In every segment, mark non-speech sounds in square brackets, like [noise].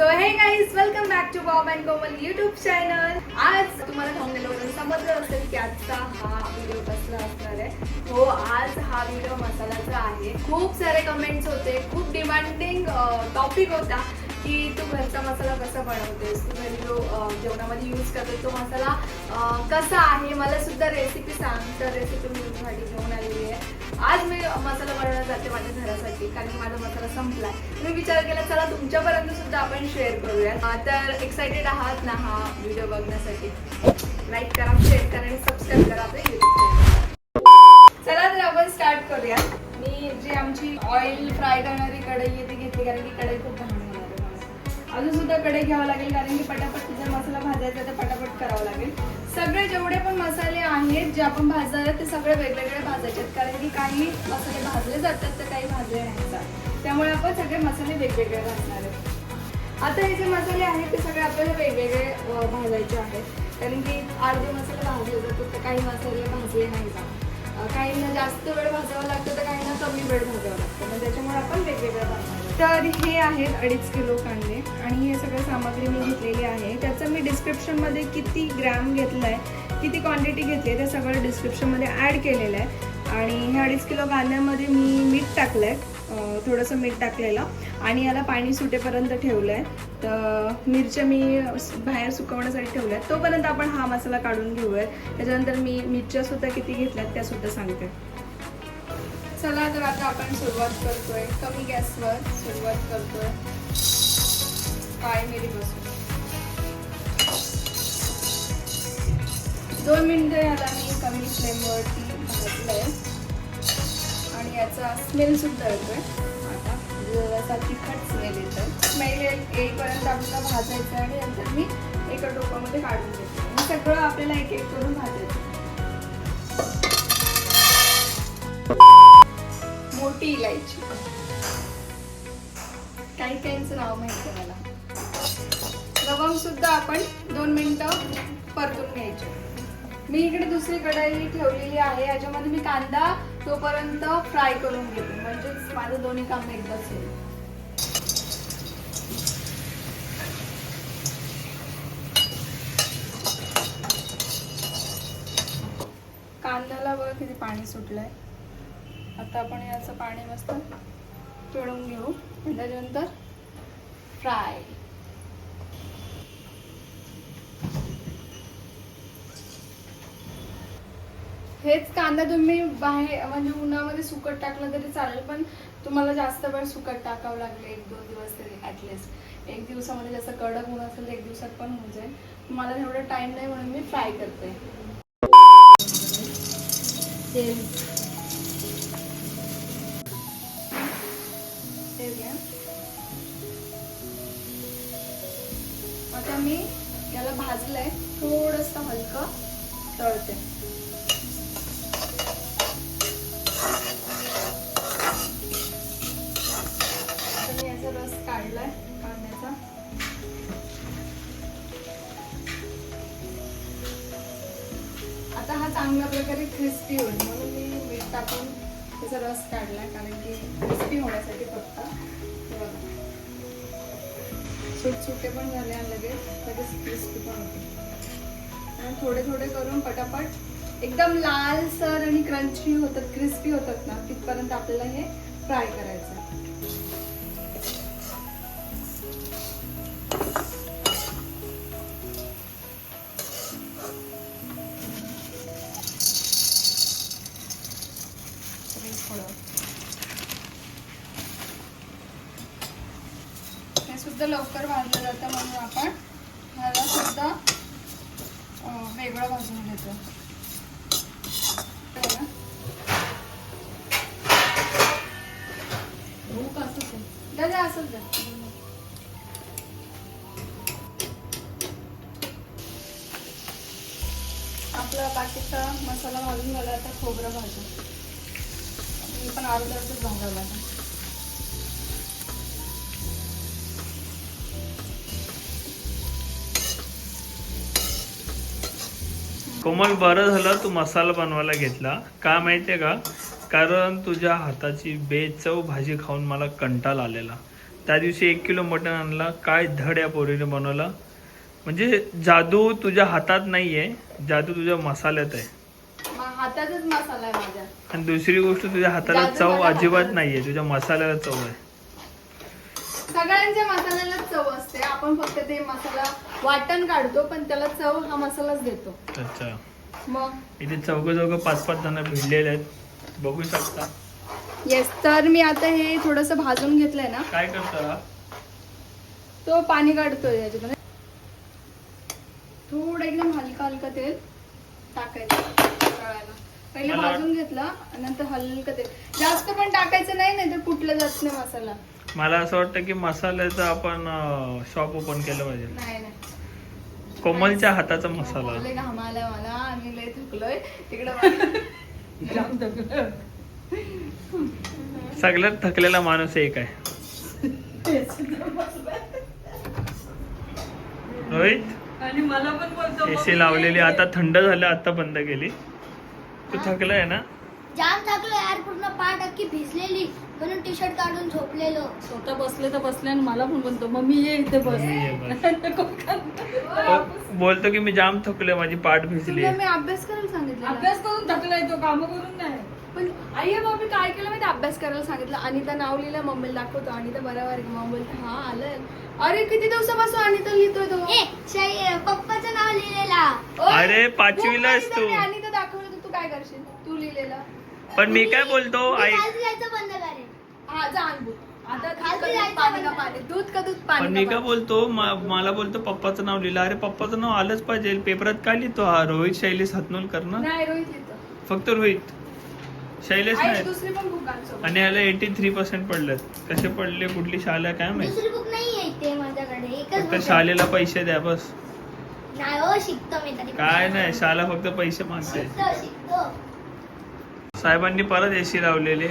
So hey guys welcome back to Bob and Komal YouTube channel आज तुम्हाला थांबलेलं समजलं असेल की आजचा हा व्हिडिओ कसला असणार आहे. हो आज हा व्हिडिओ मसाल्याचा आहे. खूप सारे कमेंट्स होते खूप डिमांडिंग टॉपिक होता की तू घरचा मसाला कसा बनवतेस? तू घरी जो जेवणामध्ये यूज करते तो मसाला कसा आहे? मला सुद्धा रेसिपी सांग. तर रेसिपी मी तुझ्यासाठी घेऊन आलेली आहे. आज मी मसाला बनवण्यात जाते माझ्या घरासाठी कारण माझा मसाला संपलाय. मी विचार केला चला तुमच्यापर्यंत सुद्धा आपण शेअर करूया. तर एक्साइटेड आहात ना हा व्हिडिओ बघण्यासाठी? लाईक करा शेअर करा आणि सबस्क्राईब करा आपल्या युट्यूब चला तर आपण स्टार्ट करूया. मी जी आमची ऑइल फ्राय करणारी कढई येते घेतली कारण की कढई खूप अजून सुद्धा कडे घ्यावं लागेल कारण की पटापट जर मसाला भाजायचा तर पटापट करावं लागेल. सगळे जेवढे पण मसाले आहेत जे आपण भाजायला ते सगळे वेगवेगळे भाजायचे आहेत. कारण की काही मसाले भाजले जातात तर काही भाजले नाही जात. त्यामुळे आपण सगळे मसाले वेगवेगळे भाजणार आहेत. आता हे जे मसाले आहेत ते सगळे आपल्याला वेगवेगळे भाजायचे आहेत. कारण की अर्धे मसाले भाजले जातात तर काही मसाले भाजले नाही जात. काहींना जास्त वेळ भाजावं लागतं तर काहींना कमी वेळ भाजावं लागतं. मग त्याच्यामुळे आपण वेगवेगळं तर हे आहेत अडीच किलो कांदे. आणि हे सगळं सामग्री मी घेतलेली आहे. त्याचं मी डिस्क्रिप्शनमध्ये किती ग्रॅम घेतलं आहे किती क्वांटिटी घेतली आहे ते सगळं डिस्क्रिप्शनमध्ये ॲड केलेलं आहे. आणि हे अडीच किलो कांद्यामध्ये मी मीठ टाकलं आहे थोडंसं मीठ टाकलेलं. आणि याला पाणी सुटेपर्यंत ठेवलं आहे तर मिरच्या मी बाहेर सुकवण्यासाठी ठेवल्या आहेत तोपर्यंत आपण हा मसाला काढून घेऊया त्याच्यानंतर मी मिरच्या सुद्धा किती घेतल्यात त्या सुद्धा सांगते. चला तर आता आपण सुरुवात करतोय. कमी गॅसवर सुरुवात करतोय. काळी मिरी बसून दोन मिनिटं याला मी कमी फ्लेमवरती भाजलंय आणि याचा स्मेल सुद्धा येतोय. आता जरासा तिखट स्मेल येतोय. स्मेल येईपर्यंत आपल्याला भाजायचं आणि नंतर मी एका टोपामध्ये काढून घेते. आणि सगळं आपल्याला एक एक करून भाजायचं मोठी इलायची. काही काहींचं नाव माहिती आहे मला. लवंग सुद्धा आपण दोन मिनिटं परतून घ्यायचे. मी इकडे दुसरी कढई ठेवलेली आहे. याच्यामध्ये मी कांदा तोपर्यंत फ्राय करून घेते म्हणजेच माझं दोन्ही काम एकदाच होईल. कांद्याला बघा किती पाणी सुटलंय. आता आपण याचं पाणी मस्त तोडून घेऊ. त्याच्यानंतर फ्राय हेच कांदा तुम्ही बाहेर म्हणजे उन्हामध्ये सुकट टाकलं तरी चालेल पण तुम्हाला जास्त वेळ सुकट टाकावं लागेल एक दोन दिवस तरी ॲटलिस्ट एक दिवसामध्ये जसं कडक होऊन असेल तर एक दिवसात पण होऊन जाईल. मला एवढा टाइम नाही म्हणून मी फ्राय करते. तेल. तेल घ्या. आता मी याला भाजलंय थोडस हलकं तळते आता मी याचा काढलाय कांद्याचा. आता हा चांगल्या प्रकारे क्रिस्पी होईल. म्हणून मी मीठ टाकून त्याचा रस काढलाय कारण की क्रिस्पी होण्यासाठी फक्त हे सुटसुटे पण झाले आणि लगेच लगेच क्रिस्पी पण होते. आणि थोडे थोडे करून पटापट एकदम लालसर आणि क्रंची होतात क्रिस्पी होतात ना तिथपर्यंत आपल्याला हे फ्राय करायचं सुद्धा लवकर भाजलं जातं म्हणून आपण ह्याला सुद्धा वेगळं भाजून घेतो. द्या, असंच द्या. आपला बाकीचा मसाला भाजून झाला आता खोबरं भाजू मी पण अर्धा अर्धच भाजावं लागेल. कोमल बरं झालं तू मसाला बनवायला घेतला. का माहितीये का? कारण तुझ्या हाताची बेचव भाजी खाऊन मला कंटाळ आलेला. त्या दिवशी एक किलो मटण आणला. काय धड या पोरीने बनवला. म्हणजे जादू तुझ्या हातात नाहीये जादू तुझ्या मसाल्यात आहे. हातातच मसाला आहे माझ्या. आणि दुसरी गोष्ट तुझ्या हाताला चव अजिबात हातात. नाहीये तुझ्या मसाल्याला चव आहे. सगळ्यांच्या मसाल्याला चव असते. आपण फक्त ते मसाला वाटण काढतो पण त्याला चव हा मसालाच देतो. अच्छा. मग? इथे चौघ चौघ पाच पाच जण भिडलेले आहेत. बघू शकता. येस तर मी आता हे थोडस भाजून घेतलंय ना. काय करता? तो पाणी काढतोय याच्यामध्ये. थोडं एकदम हलका हलका तेल टाकायचं तळायला. पहिले मला- भाजून घेतला नंतर हलकं तेल. जास्त पण टाकायचं नाही नाही तर कुठलं जात नाही मसाला. मला असं वाटतं की मसाल्याचं आपण शॉप ओपन केलं पाहिजे. नाही नाही. कोमलच्या हाताचा मसाला. लय घामाला मला आम्ही लय थकलोय. तिकडे जाम थकलोय. सगळ्यात थकलेला माणूस एक आहे. रोहित आणि मला पण बोलतो एसी लावलेली. आता थंड झालं आता बंद केली. तू थकलाय ना? जाम थकलो यार पूर्ण पाठ अख्खी भिजलेली. म्हणून टी शर्ट काढून झोपलेलो. स्वतः बसले तर बसले आणि मला पण म्हणतो मम्मी ये इथे बस. मम्मी ये बस. [laughs] बोलतो की मी जाम थकलोय माझी पाठ भिजली तुला मी अभ्यास करायला सांगितलं अभ्यास करून थकलाय तो काम करून नाही. पण आई बाबी काय केलं माहिती अभ्यास करायला सांगितलं. अनिता नाव लिहिलं मम्मीला दाखवतो. अनिता बरोबर आहे. मम्मी बोलते हा आलंय. अरे किती दिवसापासून अनिता लिहितोय तो? ए पप्पाचं नाव लिहिलेला. ओय, अरे, पाचवीला खूप तू. अनिता मी अनिता दाखवलं तर तू काय करशील? तू लिहिलेलं. पण मी काय बोलतो मी आई दूध. का दूध, पाणी का बंद पाणी दूध का दूध पाणी पण मी काय? बोलतो म- मला बोलतो पप्पाचं नाव लिहिलं. अरे पप्पाचं नाव आलंच पाहिजे. पेपरात काय लिहितो? हा रोहित शैलेश हातनूलकर ना. नाही रोहित लिहितो. फक्त रोहित. शैलेश नाही. दुसरी पण बुक आण याला एटी थ्री पर्सेंट पडलेत. कसे पडले कुठली शाळा काय माहिती? फक्त. शाळेला पैसे द्या बस. नाही हो शिकतो मी तरी काय नाही शाळा फक्त पैसे मागते. साहेबांनी परत एसी लावलेले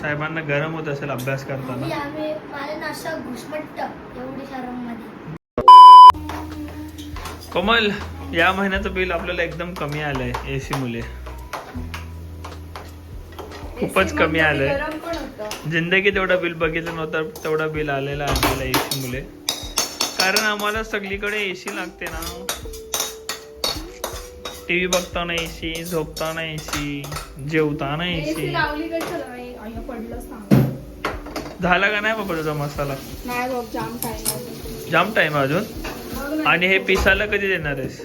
साहेबांना गरम होत असेल अभ्यास करताना. आम्ही मला नाश्ता घुसमट्ट एवढी रूममध्ये. कोमल या महिन्याचं बिल आपल्याला एकदम कमी आलंय एसी मुले खूपच कमी आलंय. गरम पण होतं. जिंदगी तेवढा बिल बघितलं नव्हतं तेवढा बिल आलेला आहे आपल्याला एसी मुले कारण आम्हाला सगळीकडे एसी लागते ना. टीव्ही जेवताना एसी एसी लावली कशाला आई आई पडलं सांग. झाला का नाही बाबा तुझा मसाला? नाही बघ जाम टाइम जाम टाइम अजून? आणि हे पिसाला कधी देणार आहेस?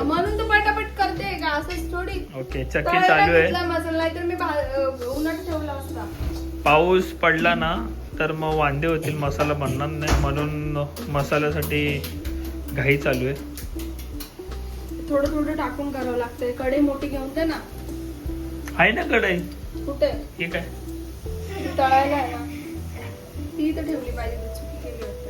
म्हणून तू पटापट करते का? थोडी. ओके चक्की चालू आहे. मसाला नाहीतर मी भा- अं, उन्हात ठेवला असता. पाऊस पडला ना तर मग वांदे होतील. मसाला बनणार नाही. म्हणून मसाल्यासाठी घाई चालू आहे. थोडं थोडं टाकून करावं लागतंय. कढई मोठी घेऊन दे ना. आहे ना कढई? कुठे? ती तळायला आहे ना. ती तर ठेवली पाहिजे ती चुकी केली होती.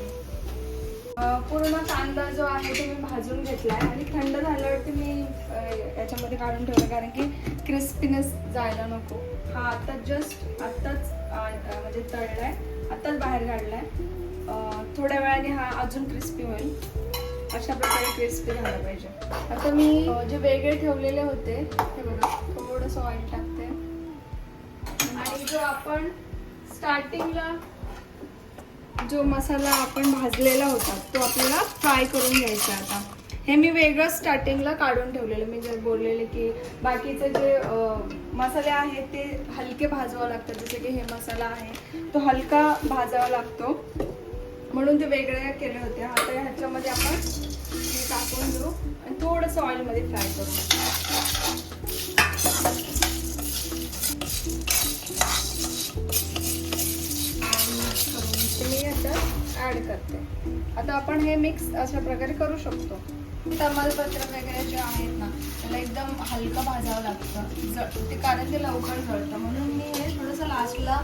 अं, पूर्ण कांदा जो आहे तो मी भाजून घेतलाय. आणि थंड झाल्यावरती मी अं, याच्यामध्ये काढून ठेवलं कारण की क्रिस्पीनेस जायला नको. हा आता जस्ट आत्ताच अं, म्हणजे तळलाय. आत्ताच बाहेर काढलाय. अं, थोड्या वेळाने हा अजून क्रिस्पी होईल. अशा प्रकारे क्रिस्पी झाला पाहिजे. आता मी अं, जे वेगळे ठेवलेले होते हे बघा थोडंसं ऑइल टाकते. आणि जो आपण स्टार्टिंगला जो मसाला आपण भाजलेला होता तो आपल्याला फ्राय करून घ्यायचा आता. हे मी वेगळं स्टार्टिंगला काढून ठेवलेलं मी जे बोललेले की बाकीचे जे मसाले आहेत ते हलके भाजावं लागतात. जसे की हे मसाला आहे तो हलका भाजावा लागतो. म्हणून ते वेगळ्या केले होते आता ह्याच्यामध्ये आपण हे टाकून देऊ आणि थोडंसं ऑइलमध्ये फ्राय करू. मी याच्यात ऍड करते. आता आपण हे मिक्स अशा प्रकारे करू शकतो. तमालपत्र वगैरे जे आहेत ना त्याला एकदम हलकं भाजावं लागतं. जळ ते कारण ते लवकर जळतं. म्हणून मी हे थोडंसं लास्टला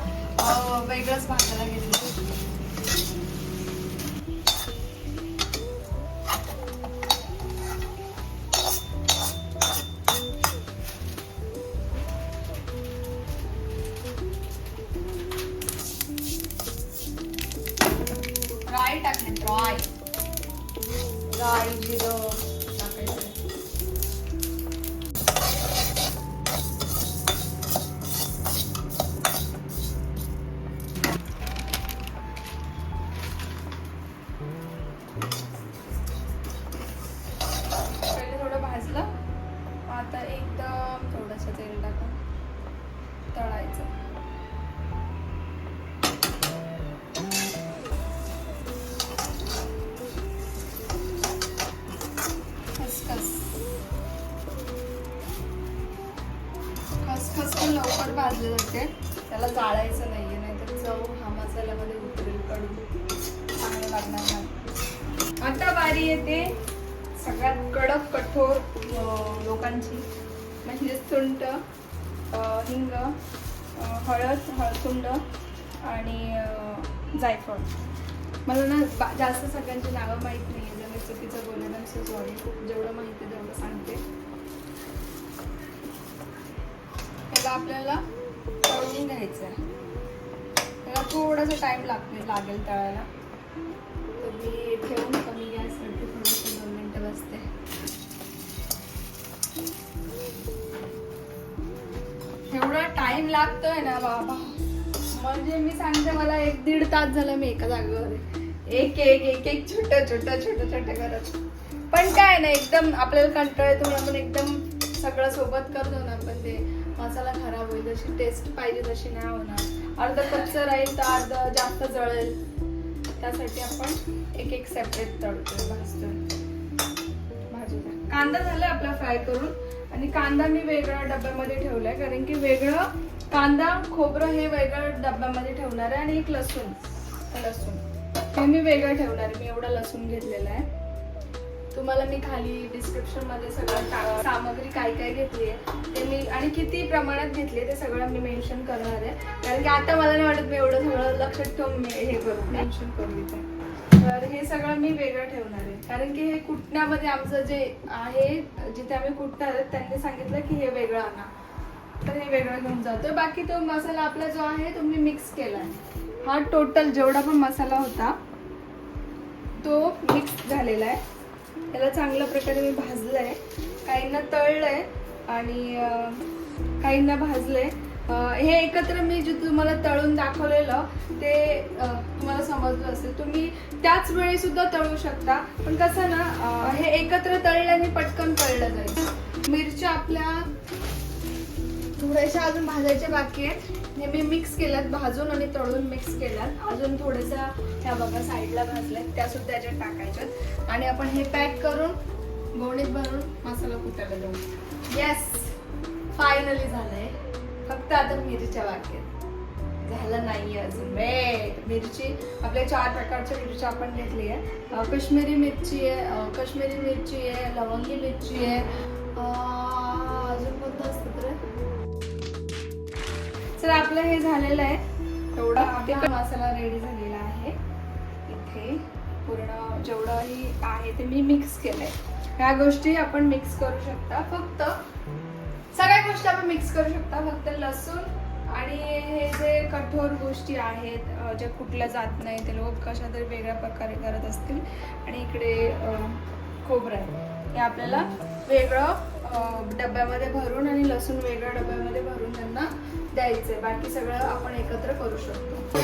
वेगळंच भाजायला घेतलं. आता एकदम थोडंसं तेल टाकून तळायचं. खसखस. खसखस पण लवकर भाजले जाते. त्याला जाळायचं नाहीये नाहीतर चव हा मसाल्यामध्ये उतरेल कडून चांगलं लागणार नाही. आता बारी येते. सगळ्यात कडक कठोर लोकांची. म्हणजे सुंट हिंग हळद हळसुंड आणि जायफळ. मला ना बा- जास्त सगळ्यांची नावं माहीत नाही आहे जर मी चुकीचं बोलले तर सो सॉरी जेवढं माहिती आहे तेवढं सांगते. त्याला आपल्याला तळून घ्यायचं आहे त्याला थोडासा टाईम लागते लागेल तळायला. तर मी ठेवून असते. एवढा टाइम लागतोय ना बाबा. म्हणजे मी सांगते मला एक दीड तास झालं मी एका जागेवर एक एक एक एक छोट छोट छोट छोट करत. पण काय नाही एकदम आपल्याला कंटाळ येतो म्हणून आपण एकदम सगळं सोबत करतो ना पण ते मसाला खराब होईल जशी टेस्ट पाहिजे तशी नाही होणार. अर्ध कच्च राहील तर अर्ध जास्त जळेल. त्यासाठी आपण एक एक सेपरेट तळतो कांदा झाला आपला फ्राय करून. आणि कांदा मी वेगळ्या डब्यामध्ये ठेवलाय कारण की वेगळं कांदा खोबरं हे वेगळं डब्यामध्ये ठेवणार आहे आणि एक लसूण लसूण. हे मी वेगळं ठेवणार आहे मी एवढा लसूण घेतलेला आहे. तुम्हाला मी खाली डिस्क्रिप्शनमध्ये सगळं सामग्री काय काय घेतली आहे ते मी आणि किती प्रमाणात घेतली ते सगळं मी मेन्शन करणार आहे. कारण की आता मला नाही वाटत मी एवढं सगळं लक्षात ठेवून मी हे करू मेन्शन करू इथे. तर हे सगळं मी वेगळं ठेवणार आहे. कारण की हे कुटण्यामध्ये आमचं जे आहे जिथे आम्ही कुटणार आहेत त्यांनी सांगितलं की हे वेगळं आणा. तर हे वेगळं घेऊन जातो बाकी तो मसाला आपला जो आहे तो मी मिक्स आहे हा टोटल जेवढा पण मसाला होता तो मिक्स झालेला आहे. त्याला चांगल्या प्रकारे मी भाजलं आहे काहींना तळलं आहे आणि काहींना भाजलं आहे हे एकत्र मी जे तुम्हाला तळून दाखवलेलं ते तुम्हाला समजलं असेल. तुम्ही त्याच वेळी सुद्धा तळू शकता. पण कसं ना हे एकत्र तळल्याने पटकन तळलं जाईल मिरच्या आपल्या थोड्याशा अजून भाजायच्या बाकी आहेत. हे मी मिक्स केल्यात भाजून आणि तळून मिक्स केल्यात. अजून थोड्याशा ह्या बघा साईडला भाजल्यात त्या सुद्धा याच्यात टाकायच्यात. आणि आपण हे पॅक करून गोणीत भरून मसाला कुटायला देऊ येस फायनली झालंय. फक्त आता मिरच्या बाकी आहेत झालं नाही अजून. वेट मिरची. आपल्या चार प्रकारच्या मिरच्या आपण घेतली आहे. काश्मीरी मिरची आहे काश्मीरी मिरची आहे लवंगी मिरची आहे. अजून कोणतं असतं तर? आपलं हे झालेलं आहे. एवढा तिखट मसाला रेडी झालेला आहे. इथे पूर्ण जेवढंही आहे ते मी मिक्स केलंय. ह्या गोष्टी आपण मिक्स करू शकता. फक्त सगळ्या गोष्टी आपण मिक्स करू शकता फक्त लसूण आणि हे जे कठोर गोष्टी आहेत अं, जे कुठल्या जात नाही ते लोक कशा तरी वेगळ्या प्रकारे करत असतील. आणि इकडे खोबरं आहे. हे आपल्याला वेगळं डब्यामध्ये भरून आणि लसूण वेगळ्या डब्यामध्ये भरून त्यांना द्यायचंय. बाकी सगळं आपण एकत्र करू शकतो.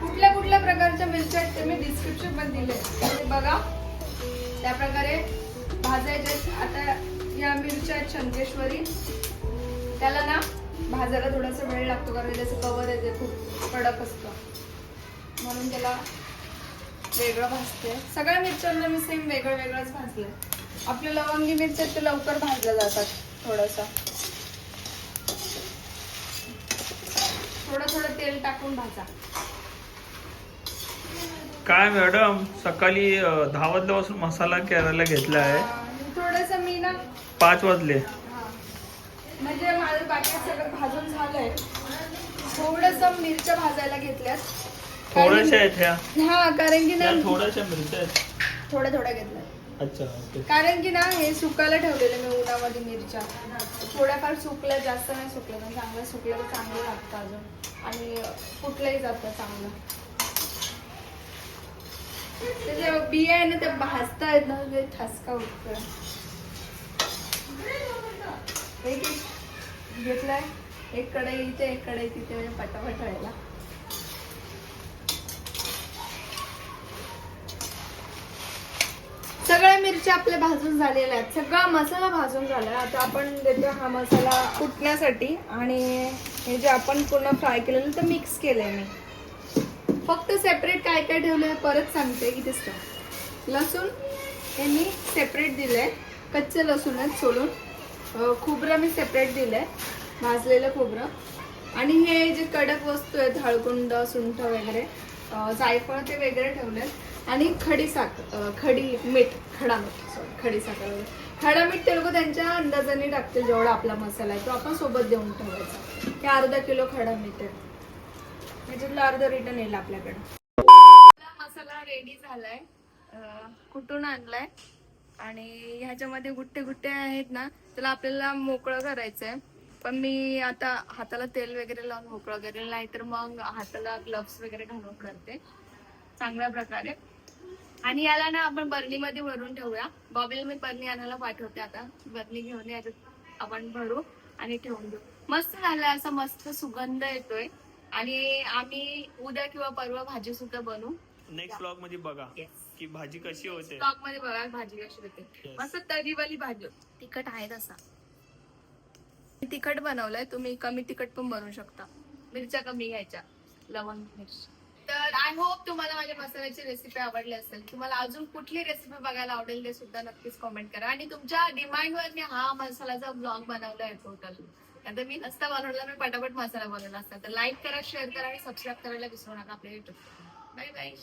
कुठल्या कुठल्या प्रकारच्या मिरच्या आहेत ते मी डिस्क्रिप्शनमध्ये दिले बघा. त्या प्रकारे भाजायचे आता या मिरच्या आहेत शंकेश्वरी त्याला ना भाजायला थोडासा वेळ लागतो कारण त्याचं कवर आहे ते खूप कडक असतं. म्हणून त्याला वेगळं भाजते. सगळ्या मिरच्यांना मी सेम वेगळं वेगळंच भाजलंय. आपल्या लवंगी मिरच्या ते लवकर भाजल्या जातात थोडंसं. थोडं थोडं तेल टाकून भाजा. काय मॅडम सकाळी धावत दहा वाजल्यापासून मसाला करायला घेतला आहे ना? पाच वाजले. म्हणजे माझं बाकी सगळं भाजून झालंय. थोडस मिरच्या भाजायला घेतल्यात. थोड्याशा आहेत ह्या. हा कारण की ना त्या थोड्याशा मिरच्या आहेत. थोड्या थोड्या घेतल्या अच्छा ओके. कारण की ना हे सुकायला ठेवलेले मी उन्हामध्ये मिरच्या. थोड्याफार सुकल्या जास्त नाही सुकल्या पण चांगलं सुकलं तर चांगलं लागतं अजून. आणि कुठलंही जातं चांगलं. ते जे बिया आहे ना ते भाजतायत ना ते ठसका उठतोय. एक घेतलाय. एक कढई इथे एक कडाई तिथे म्हणजे पटापट राहिला सगळ्या मिरच्या आपल्या भाजून झालेल्या आहेत. सगळा मसाला भाजून झाला आता आपण देतो हा मसाला कुटण्यासाठी. आणि हे जे आपण पूर्ण फ्राय केलेलं तर मिक्स केलंय मी. फक्त सेपरेट काय काय ठेवलंय परत सांगते की दिसतं. लसूण हे मी सेपरेट दिलंय. कच्चे लसूण आहेत सोडून खोबरं मी सेपरेट दिलंय. भाजलेलं खोबरं. आणि हे जे कडक वस्तू आहेत हळकुंड सुंठ वगैरे जायफळ ते वेगळे ठेवले आणि खडी साखर खडी मीठ खडा मीठ सॉरी खडी साखर वगैरे. खडा मीठ ते लोक त्यांच्या अंदाजाने टाकतील जेवढा आपला मसाला आहे तो. आपण सोबत देऊन ठेवायचा. हे अर्धा किलो खडा मीठ आहे. त्याच्यातलं अर्ध रिटर्न येईल आपल्याकडे. आपला मसाला रेडी झालाय. कुठून आणलाय? आणि ह्याच्यामध्ये गुट्टे गुट्टे आहेत ना त्याला आपल्याला मोकळं करायचंय. पण मी आता हाताला तेल वगैरे लावून मोकळं करेल नाही तर मग हाताला ग्लव्स वगैरे घालून करते. चांगल्या प्रकारे. आणि याला ना आपण बर्नीमध्ये भरून ठेवूया. बॉबील मी बर्नी आणायला पाठवते आता. बर्नी घेऊन याच्यात आपण भरू आणि ठेवून देऊ. मस्त झालंय असा मस्त सुगंध येतोय. आणि आम्ही उद्या किंवा परवा भाजी सुद्धा बनवू. नेक्स्ट ब्लॉगमध्ये बघा. की भाजी कशी होते? स्टॉकमध्ये बघा भाजी कशी होते. Yes. मस्त तरीवाली भाजी. होते. तिखट आहे तसा. मी तिखट बनवलंय तुम्ही कमी तिखट पण बनवू शकता. मिरच्या कमी घ्यायच्या लवंग मिरची. तर आय होप तुम्हाला माझ्या मसाल्याची रेसिपी आवडली असेल. तुम्हाला अजून कुठली रेसिपी बघायला आवडेल ते सुद्धा नक्कीच कमेंट करा. आणि तुमच्या डिमांडवर मी हा मसाल्याचा ब्लॉग बनवला आहे टोटल आता मी नसता बनवला मी पटापट मसाला बनवला असता. तर लाईक करा शेअर करा आणि सबस्क्राईब करायला विसरू नका आपल्या युट्यूब बाय बाय